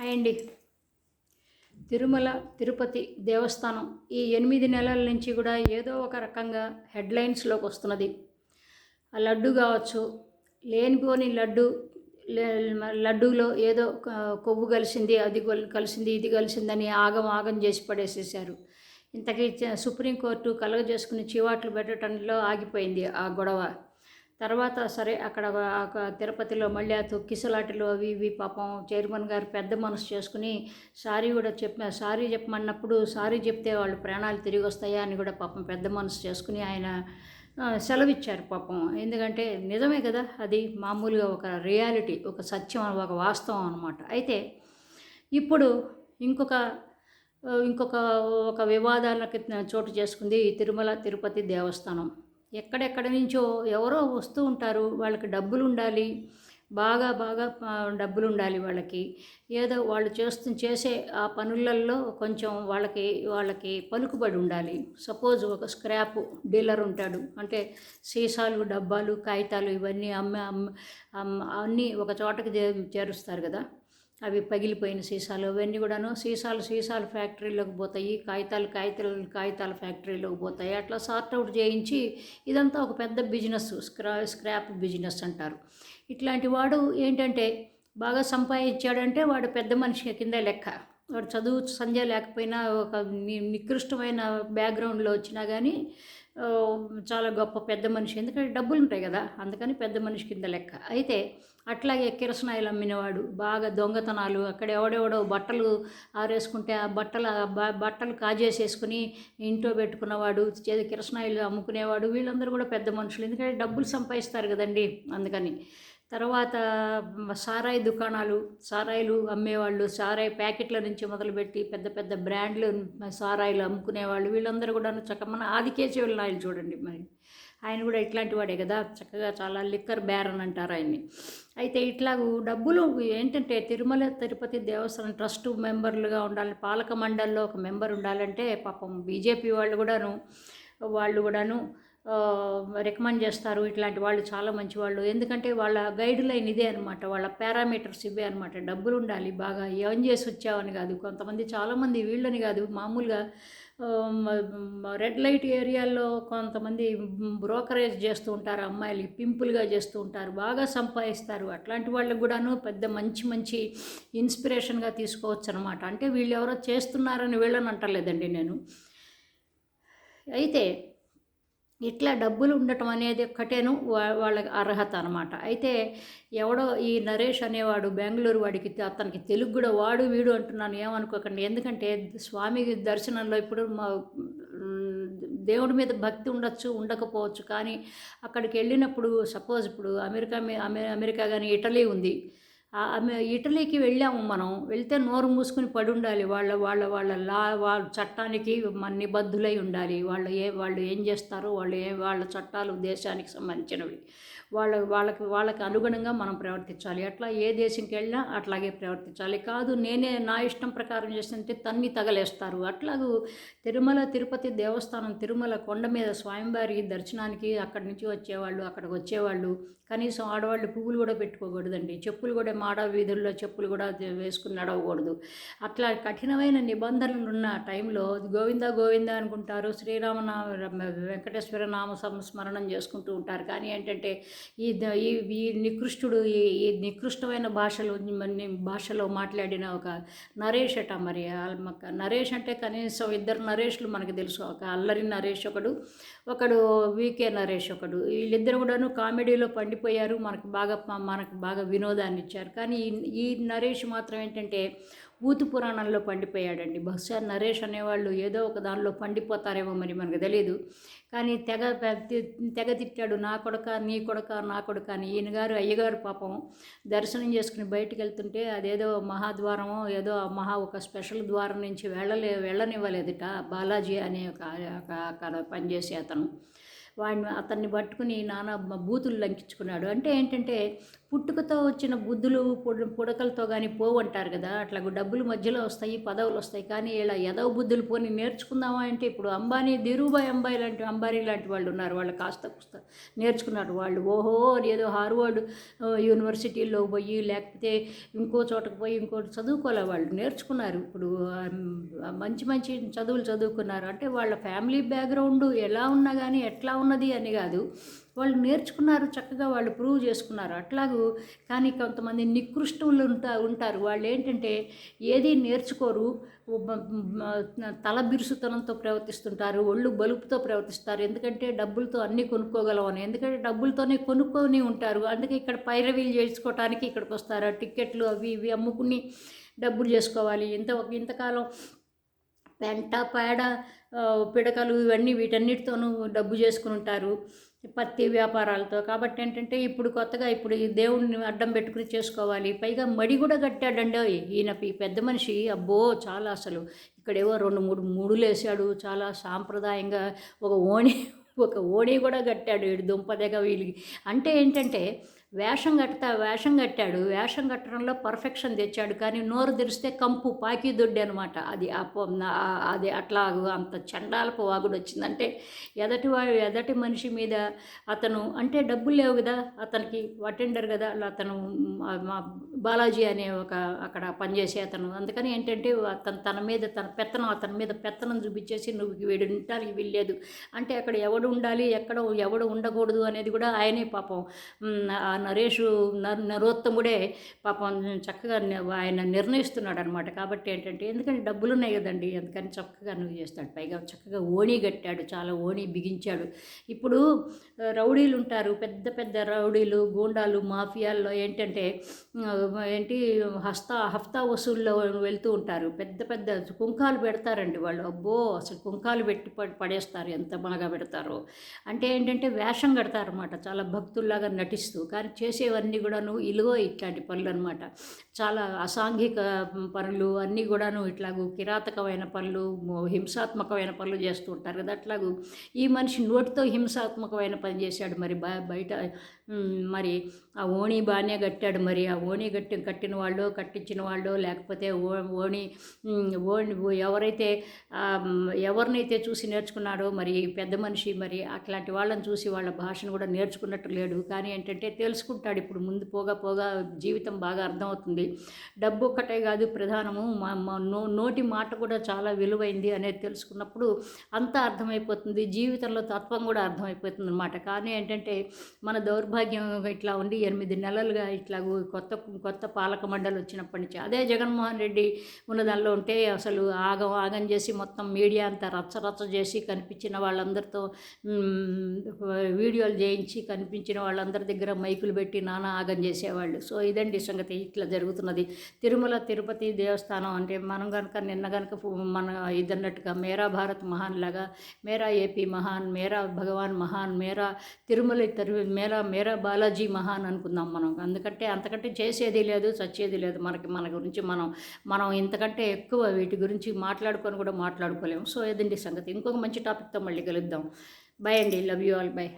Hi అండి. తిరుమల తిరుపతి దేవస్థానం ఈ ఎనిమిది నెలల నుంచి కూడా ఏదో ఒక రకంగా హెడ్లైన్స్లోకి వస్తున్నది. ఆ లడ్డు కావచ్చు లేనిపోని లడ్డు లే- లడ్డూలో ఏదో కొవ్వు కలిసింది అది కలిసింది ఇది కలిసిందని ఆగం ఆగం చేసి పడేసేసారు ఇంతకీ సుప్రీంకోర్టు కలగజేసుకుని చీవాట్లు పెట్టడంలో ఆగిపోయింది ఆ గొడవ. తర్వాత సరే అక్కడ తిరుపతిలో మళ్ళీ ఆ తొక్కిసలాటలు అవి ఇవి పాపం చైర్మన్ గారు పెద్ద మనసు చేసుకుని సారీ కూడా చెప్ప సారీ చెప్పమన్నప్పుడు సారీ చెప్తే వాళ్ళు ప్రాణాలు తిరిగి వస్తాయా అని కూడా పాపం పెద్ద మనసు చేసుకుని ఆయన సెలవిచ్చారు పాపం. ఎందుకంటే నిజమే కదా అది మామూలుగా ఒక రియాలిటీ ఒక సత్యం ఒక వాస్తవం అనమాట అయితే ఇప్పుడు ఇంకొక ఇంకొక ఒక వివాదాలకి చోటు చేసుకుంది తిరుమల తిరుపతి దేవస్థానం. ఎక్కడెక్కడి నుంచో ఎవరో వస్తూ ఉంటారు. వాళ్ళకి డబ్బులు ఉండాలి బాగా బాగా డబ్బులు ఉండాలి వాళ్ళకి. ఏదో వాళ్ళు చేస్తు చేసే ఆ పనులలో కొంచెం వాళ్ళకి వాళ్ళకి పలుకుబడి ఉండాలి. సపోజ్ ఒక స్క్రాప్ డీలర్ ఉంటాడు. అంటే సీసాలు డబ్బాలు కాగితాలు ఇవన్నీ అమ్మే అమ్మ అమ్మ- అన్నీ ఒక చోటకి చేరుస్తారు కదా. అవి పగిలిపోయిన సీసాలు అవన్నీ కూడాను సీసాలు సీసాలు ఫ్యాక్టరీలోకి పోతాయి కాగితాలు కాగితాలు కాగితాల ఫ్యాక్టరీలోకి పోతాయి. అట్లా సార్ట్ అవుట్ చేయించి ఇదంతా ఒక పెద్ద బిజినెస్ స్క్రా స్క్రాప్ బిజినెస్ అంటారు. ఇట్లాంటి వాడు ఏంటంటే బాగా సంపాదించాడంటే వాడు పెద్ద మనిషి కింద లెక్క. వాడు చదువు సంధ్య లేకపోయినా ఒక ని- నికృష్టమైన బ్యాక్గ్రౌండ్లో వచ్చినా కానీ చాలా గొప్ప పెద్ద మనిషి. ఎందుకంటే డబ్బులు ఉంటాయి కదా అందుకని పెద్ద మనిషి కింద లెక్క. అయితే అట్లాగే కిరసనాయిలు అమ్మినవాడు. బాగా దొంగతనాలు. అక్కడ ఎవడెవడో బట్టలు ఆరేసుకుంటే ఆ బట్టలు బట్టలు కాజేసేసుకుని ఇంట్లో పెట్టుకున్నవాడు చే- కిరసనాయిలు అమ్ముకునేవాడు. వీళ్ళందరూ కూడా పెద్ద మనుషులు. ఎందుకంటే డబ్బులు సంపాదిస్తారు కదండి అందుకని. తర్వాత సారాయి దుకాణాలు సారాయిలు అమ్మేవాళ్ళు సారాయి ప్యాకెట్ల నుంచి మొదలుపెట్టి పెద్ద పెద్ద బ్రాండ్లు సారాయిలు అమ్ముకునేవాళ్ళు. వీళ్ళందరూ కూడా చక్క మన ఆదికేశవుల నాయులు చూడండి మరి. ఆయన కూడా ఇట్లాంటి వాడే కదా చక్కగా చాలా లిక్కర్ బ్యారన్ అంటారు ఆయన్ని. అయితే ఇట్లాగూ డబ్బులు ఏంటంటే తిరుమల తిరుపతి దేవస్థానం ట్రస్ట్ మెంబర్లుగా ఉండాలి పాలక మండలిలో ఒక మెంబర్ ఉండాలంటే పాపం బీజేపీ వాళ్ళు కూడాను వాళ్ళు కూడాను రికమెండ్ చేస్తారు. ఇట్లాంటి వాళ్ళు చాలా మంచి వాళ్ళు. ఎందుకంటే వాళ్ళ గైడ్ లైన్ ఇదే అనమాట వాళ్ళ పారామీటర్స్ ఇవే అనమాట డబ్బులు ఉండాలి బాగా ఏం చేసి వచ్చావని కాదు. కొంతమంది చాలామంది వీళ్ళని కాదు మామూలుగా రెడ్ లైట్ ఏరియాల్లో కొంతమంది బ్రోకరేజ్ చేస్తూ ఉంటారు అమ్మాయిలు పింపుల్గా చేస్తూ ఉంటారు బాగా సంపాదిస్తారు. అట్లాంటి వాళ్ళకు కూడాను పెద్ద మంచి మంచి ఇన్స్పిరేషన్గా తీసుకోవచ్చు అనమాట అంటే వీళ్ళు ఎవరో చేస్తున్నారని వీళ్ళని అంటలేదండి నేను. అయితే ఇట్లా డబ్బులు ఉండటం అనేది ఒక్కటేను వా- వాళ్ళ అర్హత అనమాట అయితే ఎవడో ఈ నరేష్ అనేవాడు బెంగళూరు వాడికి అతనికి తెలుగు కూడా వాడు వీడు అంటున్నాను ఏమనుకోకండి. ఎందుకంటే స్వామి దర్శనంలో ఇప్పుడు మా దేవుడి మీద భక్తి ఉండొచ్చు ఉండకపోవచ్చు. కానీ అక్కడికి వెళ్ళినప్పుడు సపోజ్ ఇప్పుడు అమెరికా అమెరికా కానీ ఇటలీ ఉంది. ఇటలీకి వెళ్ళాము మనం. వెళ్తే నోరు మూసుకుని పడి ఉండాలి. వాళ్ళ వాళ్ళ వాళ్ళ లా వాళ్ళ చట్టానికి మన నిబద్ధులై ఉండాలి. వాళ్ళు ఏ వాళ్ళు ఏం చేస్తారో వాళ్ళు ఏ వాళ్ళ చట్టాలు దేశానికి సంబంధించినవి. వాళ్ళ వాళ్ళకి వాళ్ళకి అనుగుణంగా మనం ప్రవర్తించాలి. అట్లా ఏ దేశంకి వెళ్ళినా అట్లాగే ప్రవర్తించాలి. కాదు నేనే నా ఇష్టం ప్రకారం చేస్తుంటే తన్ని తగలేస్తారు. అట్లాగూ తిరుమల తిరుపతి దేవస్థానం తిరుమల కొండ మీద స్వామివారి దర్శనానికి అక్కడి నుంచి వచ్చేవాళ్ళు అక్కడికి వచ్చేవాళ్ళు కనీసం ఆడవాళ్ళు పువ్వులు కూడా పెట్టుకోకూడదండి. చెప్పులు కూడా మాడ వీధుల్లో చెప్పులు కూడా వేసుకుని నడవకూడదు. అట్లా కఠినమైన నిబంధనలు ఉన్న టైంలో గోవింద గోవింద అనుకుంటారు. శ్రీరామనామ వెంకటేశ్వర నామ సంస్మరణం చేసుకుంటూ ఉంటారు. కానీ ఏంటంటే ఈ ద- ఈ నికృష్టుడు ఈ ఈ నికృష్టమైన భాషలో భాషలో మాట్లాడిన ఒక నరేష్ అట మరి. ఆ- నరేష్ అంటే కనీసం ఇద్దరు నరేష్లు మనకు తెలుసు. ఒక అల్లరి నరేష్ ఒకడు ఒకడు వీకే నరేష్ ఒకడు. వీళ్ళిద్దరు కూడాను కామెడీలో పండి పండిపోయారు మనకు బాగా మనకు బాగా వినోదాన్ని ఇచ్చారు. కానీ ఈ నరేష్ మాత్రం ఏంటంటే ఊతు పురాణంలో పండిపోయాడండి. బహుశా నరేష్ అనేవాళ్ళు ఏదో ఒక దానిలో పండిపోతారేమో మరి మనకు తెలియదు కానీ తెగ తెగ తిట్టాడు నా కొడక నీ కొడక నా కొడక అని. ఈయన గారు అయ్యగారు పాపం దర్శనం చేసుకుని బయటికి వెళ్తుంటే అదేదో మహాద్వారమో ఏదో మహా ఒక స్పెషల్ ద్వారం నుంచి వెళ్ళలే వెళ్ళనివ్వలేదుట బాలాజీ అనే ఒక ఒక- అక్కడ పనిచేసే అతను. వాడిని అతన్ని పట్టుకుని నానా బూతులు లంకించుకున్నాడు. అంటే ఏంటంటే పుట్టుకతో వచ్చిన బుద్ధులు పుడకలతో కానీ పోవు అంటారు కదా. అట్లా డబ్బులు మధ్యలో వస్తాయి పదవులు వస్తాయి. కానీ ఇలా ఎదవ బుద్ధులు పోని నేర్చుకుందామా అంటే ఇప్పుడు అంబానీ ధీరుబాయి అంబాయి లాంటి అంబానీ లాంటి వాళ్ళు ఉన్నారు. వాళ్ళు కాస్త కుస్త నేర్చుకున్నారు. వాళ్ళు ఓహో ఏదో హార్వర్డ్ యూనివర్సిటీల్లో పోయి లేకపోతే ఇంకో చోటకు పోయి ఇంకోటి చదువుకోలే వాళ్ళు? నేర్చుకున్నారు. ఇప్పుడు మంచి మంచి చదువులు చదువుకున్నారు. అంటే వాళ్ళ ఫ్యామిలీ బ్యాక్గ్రౌండ్ ఎలా ఉన్నా కానీ ఎట్లా ఉన్నది అని కాదు. వాళ్ళు నేర్చుకున్నారు చక్కగా వాళ్ళు ప్రూవ్ చేసుకున్నారు. అట్లాగూ కానీ కొంతమంది నికృష్టులు ఉంటా ఉంటారు. వాళ్ళు ఏంటంటే ఏది నేర్చుకోరు. తల బిరుసుతనంతో ప్రవర్తిస్తుంటారు. ఒళ్ళు బలుపుతో ప్రవర్తిస్తారు. ఎందుకంటే డబ్బులతో అన్నీ కొనుక్కోగలం అని ఎందుకంటే డబ్బులతోనే కొనుక్కొని ఉంటారు. అందుకే ఇక్కడ పైరవీలు చేసుకోవటానికి ఇక్కడికి వస్తారు టిక్కెట్లు అవి ఇవి అమ్ముకుని డబ్బులు చేసుకోవాలి. ఇంత ఇంతకాలం పెంట పేడ పిడకలు ఇవన్నీ వీటన్నిటితోనూ డబ్బు చేసుకుని ఉంటారు. పత్తి వ్యాపారాలతో. కాబట్టి ఏంటంటే ఇప్పుడు కొత్తగా ఇప్పుడు ఈ దేవుణ్ణి అడ్డం పెట్టుకుని చేసుకోవాలి. పైగా మడి కూడా కట్టాడండి ఈయన ఈ పెద్ద మనిషి. అబ్బో చాలా అసలు. ఇక్కడేవో రెండు మూడు ముడులు వేసాడు చాలా సాంప్రదాయంగా ఒక ఓణి ఒక ఓణి కూడా కట్టాడు. వీడు దుంపదగ వీళ్ళకి. అంటే ఏంటంటే వేషం కడతా వేషం కట్టాడు. వేషం కట్టడంలో పర్ఫెక్షన్ తెచ్చాడు. కానీ నోరు తెరిస్తే కంపు పాకి దొడ్డి అనమాట అది అది అట్లాగు అంత చండాలపు వాగుడు వచ్చిందంటే ఎదటి వాడు ఎదటి మనిషి మీద అతను అంటే డబ్బులు లేవు కదా. అతనికి అటెండర్ కదా. అతను మా- బాలాజీ అనే ఒక అక్కడ పనిచేసే అతను. అందుకని ఏంటంటే అతను తన మీద తన పెత్తనం అతని మీద పెత్తనం చూపించేసి నువ్వు వీడు ఉండటానికి వీల్లేదు. అంటే అక్కడ ఎవడు ఉండాలి ఎక్కడ ఎవడు ఉండకూడదు అనేది కూడా ఆయనే పాపం. నరేష్ నర్- నరోత్తముడే పాపం చక్కగా ఆయన నిర్ణయిస్తున్నాడు అనమాట కాబట్టి ఏంటంటే ఎందుకంటే డబ్బులు ఉన్నాయి కదండి అందుకని చక్కగా నువ్వు చేస్తాడు. పైగా చక్కగా ఓణి కట్టాడు చాలా ఓణి బిగించాడు. ఇప్పుడు రౌడీలు ఉంటారు పెద్ద పెద్ద రౌడీలు గూండాలు మాఫియాల్లో ఏంటంటే ఏంటి హస్తా హఫ్తా వసూల్లో వెళ్తూ ఉంటారు. పెద్ద పెద్ద కుంకాలు పెడతారండి వాళ్ళు. అబ్బో అసలు కుంకాలు పెట్టి పడేస్తారు ఎంత బాగా పెడతారో. అంటే ఏంటంటే వేషం కడతారు అనమాట చాలా భక్తుల్లాగా నటిస్తూ. కానీ చేసేవన్నీ కూడాను ఇలుగో ఇట్లాంటి పనులు అనమాట చాలా అసాంఘిక పనులు అన్నీ కూడాను ఇట్లాగూ కిరాతకమైన పనులు హింసాత్మకమైన పనులు చేస్తూ ఉంటారు కదా అట్లాగూ. ఈ మనిషి నోటితో హింసాత్మకమైన పని చేశాడు మరి బయట మరి ఆ ఓణి బాగానే కట్టాడు మరి. ఆ ఓణి కట్టి కట్టిన వాళ్ళు కట్టించిన వాళ్ళు లేకపోతే ఓ ఓణి ఓణి ఎవరైతే ఎవరినైతే చూసి నేర్చుకున్నాడో మరి పెద్ద మనిషి మరి అట్లాంటి వాళ్ళని చూసి వాళ్ళ భాషను కూడా నేర్చుకున్నట్టు లేడు. కానీ ఏంటంటే తెలుసుకుంటాడు. ఇప్పుడు ముందు పోగా పోగా జీవితం బాగా అర్థమవుతుంది. డబ్బు ఒక్కటే కాదు ప్రధానము మా నో నోటి మాట కూడా చాలా విలువైంది అనేది తెలుసుకున్నప్పుడు అంతా అర్థమైపోతుంది. జీవితంలో తత్వం కూడా అర్థమైపోతుంది అనమాట కానీ ఏంటంటే మన దౌర్భాగ్యం ఇట్లా ఉండి ఎనిమిది నెలలుగా ఇట్లా కొత్త కొత్త పాలక మండలి వచ్చినప్పటి నుంచి అదే జగన్మోహన్ రెడ్డి ఉన్న దానిలో ఉంటే అసలు ఆగం ఆగం చేసి మొత్తం మీడియా అంతా రచ్చ రచ్చ చేసి కనిపించిన వాళ్ళందరితో వీడియోలు చేయించి కనిపించిన వాళ్ళందరి దగ్గర మైకులు పెట్టి నానా ఆగం చేసేవాళ్ళు. సో ఇదండి సంగతి. ఇట్లా జరుగుతున్నది. తిరుమల తిరుపతి దేవస్థానం అంటే మనం కనుక నిన్న కనుక మన ఇదన్నట్టుగా మేరా భారత్ మహాన్ లాగా మేరా ఏపీ మహాన్ మేరా భగవాన్ మహాన్ మేరా తిరుమల తరు మేరా మేరా బాలాజీ మహాన్ అనుకుందాం మనం. అందుకంటే అంతకంటే చేసేది లేదు చచ్చేది లేదు మనకి మన గురించి మనం మనం ఇంతకంటే ఎక్కువ వీటి గురించి మాట్లాడుకొని కూడా మాట్లాడుకోలేము. సో ఇదండి సంగతి. ఇంకొక మంచి టాపిక్తో మళ్ళీ కలుద్దాం. బాయ్ అండి. Love you all. బాయ్